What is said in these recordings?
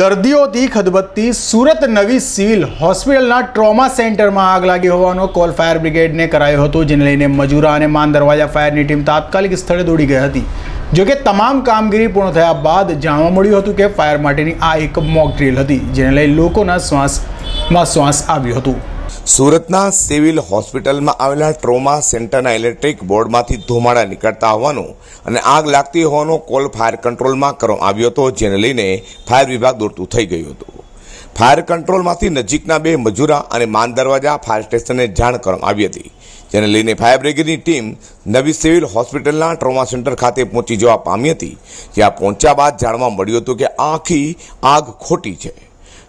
દર્દીઓથી ખદબત્તી સુરત નવી સિવિલ હોસ્પિટલના ટ્રોમા સેન્ટરમાં આગ લાગી હોવાનો કોલ ફાયર બ્રિગેડને કરાયો હતો, જેને લઈને મજૂરા અને માન દરવાજા ફાયરની ટીમ તાત્કાલિક સ્થળે દોડી ગઈ હતી. જોકે તમામ કામગીરી પૂર્ણ થયા બાદ જાણવા મળ્યું હતું કે ફાયર માટેની આ એક મોક ડ્રીલ હતી, જેને લઈ લોકોના શ્વાસમાં શ્વાસ આવ્યું હતું. સુરતના સિવિલ હોસ્પિટલમાં આવેલા ટ્રોમા સેન્ટરના ઇલેક્ટ્રિક બોર્ડમાંથી ધુમાડા નીકળતા હોવાનું અને આગ લાગતી હોવાનો કોલ ફાયર કંટ્રોલમાં કરવામાં આવ્યો હતો, જેને લઈને ફાયર વિભાગ દોડતું થઈ ગયું હતું. ફાયર કંટ્રોલમાંથી નજીકના બે મજૂરા અને માન દરવાજા ફાયર સ્ટેશનને જાણ કરવામાં આવી હતી, જેને લઈને ફાયર બ્રિગેડની ટીમ નવી સિવિલ હોસ્પિટલના ટ્રોમા સેન્ટર ખાતે પહોંચી જવા પામી હતી. જ્યાં પહોંચ્યા બાદ જાણવા મળ્યું હતું કે આખી આગ ખોટી છે.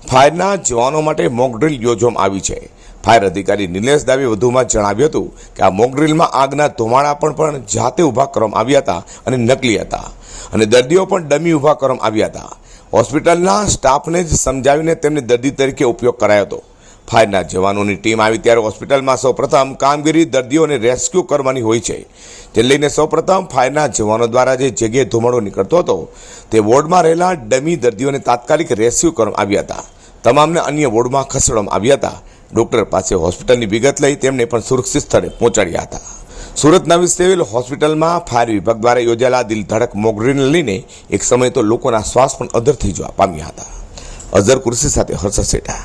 ફાયરના જવાનો માટે મોક ડ્રીલ યોજવામાં આવી છે. ફાયર અધિકારી નિલેશ દાવે વધુમાં જણાવ્યું હતું કે આ મોક ડ્રીલમાં આગના ધુમાડા પણ પણ જાતે ઊભા કરવામાં આવ્યા હતા અને નકલી હતા. અને દર્દીઓ પણ ડમી ઊભા કરવામાં આવ્યા હતા. હોસ્પિટલના સ્ટાફને જ સમજાવીને તેમને દર્દી તરીકે ઉપયોગ કરાયો હતો. ફાયરના જવાનોની ટીમ આવી ત્યારે હોસ્પિટલમાં સૌપ્રથમ કામગીરી દર્દીઓને રેસ્ક્યુ કરવાની હોય છે. તે લઈને સૌપ્રથમ ફાયરના જવાનો દ્વારા જે જગ્યાએ ધુમાડો નીકળતો હતો, તે વોર્ડમાં રહેલા ડમી દર્દીઓને તાત્કાલિક રેસ્ક્યુ કરવામાં આવ્યા હતા. તમામને અન્ય વોર્ડમાં ખસેડવામાં આવ્યા હતા. ડોક્ટર પાસે હોસ્પિટલની વિગત લઈ તેમને પણ સુરક્ષિત સ્થળે પહોંચાડ્યા હતા. સુરત નવી સિવિલ હોસ્પિટલમાં ફાયર વિભાગ દ્વારા યોજાયેલા દિલ ધડક મોગરીને લઈને એક સમય તો લોકોના શ્વાસ પણ અધર થઈ જવા પામ્યા હતા. અઝર કુર્સી સાથે હર્ષ સેઠા